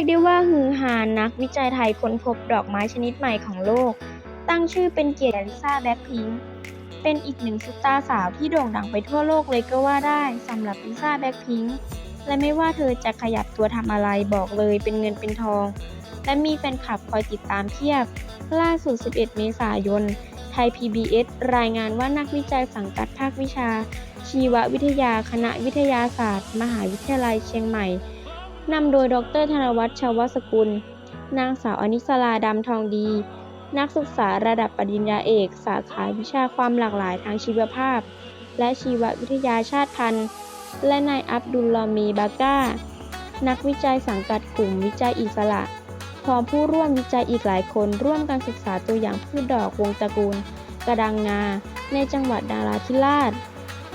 ยกได้ว่าฮือฮานักวิจัยไทยค้นพบดอกไม้ชนิดใหม่ของโลก ตั้งชื่อเป็นเกียรติลิซ่าแบล็คพิงค์เป็นอีกหนึ่งซุปตาร์สาวที่โด่งดังไปทั่วโลกเลยก็ว่าได้สำหรับลิซ่าแบล็คพิงค์และไม่ว่าเธอจะขยับตัวทำอะไรบอกเลยเป็นเงินเป็นทอง และมีแฟนคลับคอยติดตามเพียบ ล่าสุด 11 เมษายน ไทย PBS รายงานว่านักวิจัยสังกัดภาควิชา ชีววิทยาคณะวิทยาศาสตร์ มหาวิทยาลัยเชียงใหม่ นำโดยดรธนวัฒน์ชาวสกุล นางสาวอนิสลาดำทองดี นักศึกษาระดับปริญญาเอก สาขาวิชาความหลากหลายทางชีวภาพ และชีววิทยาชาติพันธุ์ และนายอับดุลลอมีบาก้า นักวิจัยสังกัดกลุ่มวิจัยอิสระพร้อมผู้ร่วมวิจัยอีกหลายคนร่วมกันศึกษาตัวอย่างพืชดอกวงตระกูล กระดังงา ในจังหวัดดาราธิราช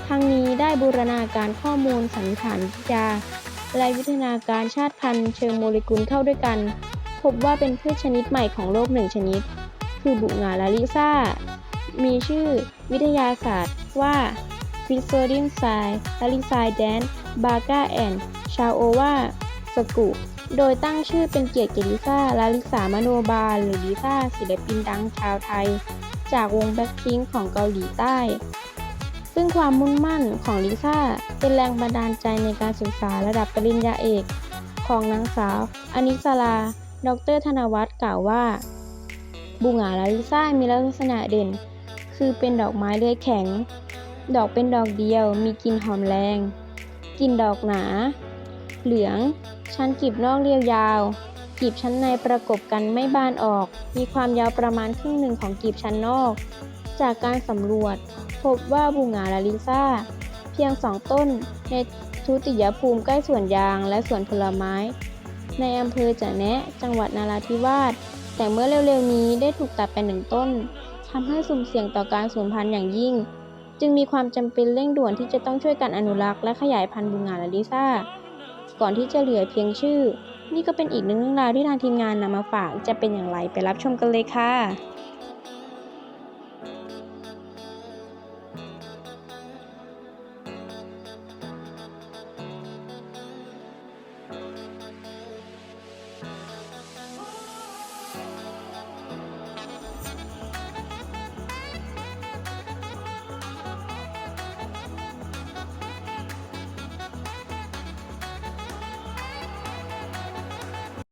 ทั้งนี้ได้บูรณาการข้อมูลสันนิษฐานวิทยา และวิทยาการชาติพันธุ์เชิงโมเลกุลเข้าด้วยกัน พบว่าเป็นพืชชนิดใหม่ของโลกหนึ่งชนิด คือบุงาลาลิซ่า มีชื่อวิทยาศาสตร์ว่า f i s o d i n s i l a l i s i d a n b a g a and c h a o w a s k u โดยตั้งชื่อเป็นเกียรติแก่ลิซ่าลาลิสามโนบาลหรือลิซ่าศิลปินดังชาวไทย จากวงแบล็คพิงของเกาหลีใต้ ซึ่งความมุ่งมั่นของลิซ่าเป็นแรงบันดาลใจในการศึกษาระดับปริญญาเอก ของนางสาว อนิสลาดรธนวัฒน์กล่าวว่าบูงาลาลิซ่ามีลักษณะเด่น คือเป็นดอกไม้เลื้อยแข็ง ดอกเป็นดอกเดียว มีกลิ่นหอมแรง กลิ่นดอกหนา เหลือง ชั้นกลีบนอกเรียวยาวกลีบชั้นในประกบกันไม่บานออก มีความยาวประมาณครึ่งหนึ่งของกลีบชั้นนอก จากการสำรวจ พบว่าบูงาลาลิซ่า เพียงสองต้นในทุติยภูมิใกล้สวนยางและสวนผลไม้ ในอำเภอจะแนะจังหวัดนาราธิวาส แต่เมื่อเร็วๆนี้ได้ถูกตัดไปหนึ่งต้นทำให้สุ่มเสี่ยงต่อการสูญพันธุ์อย่างยิ่ง จึงมีความจำเป็นเร่งด่วนที่จะต้องช่วยกันอนุรักษ์และขยายพันธุ์บูงาลาลิซ่า ก่อนที่จะเหลือเพียงชื่อ นี่ก็เป็นอีกหนึ่งเรื่องราวที่ทางทีมงานนำมาฝากจะเป็นอย่างไรไปรับชมกันเลยค่ะ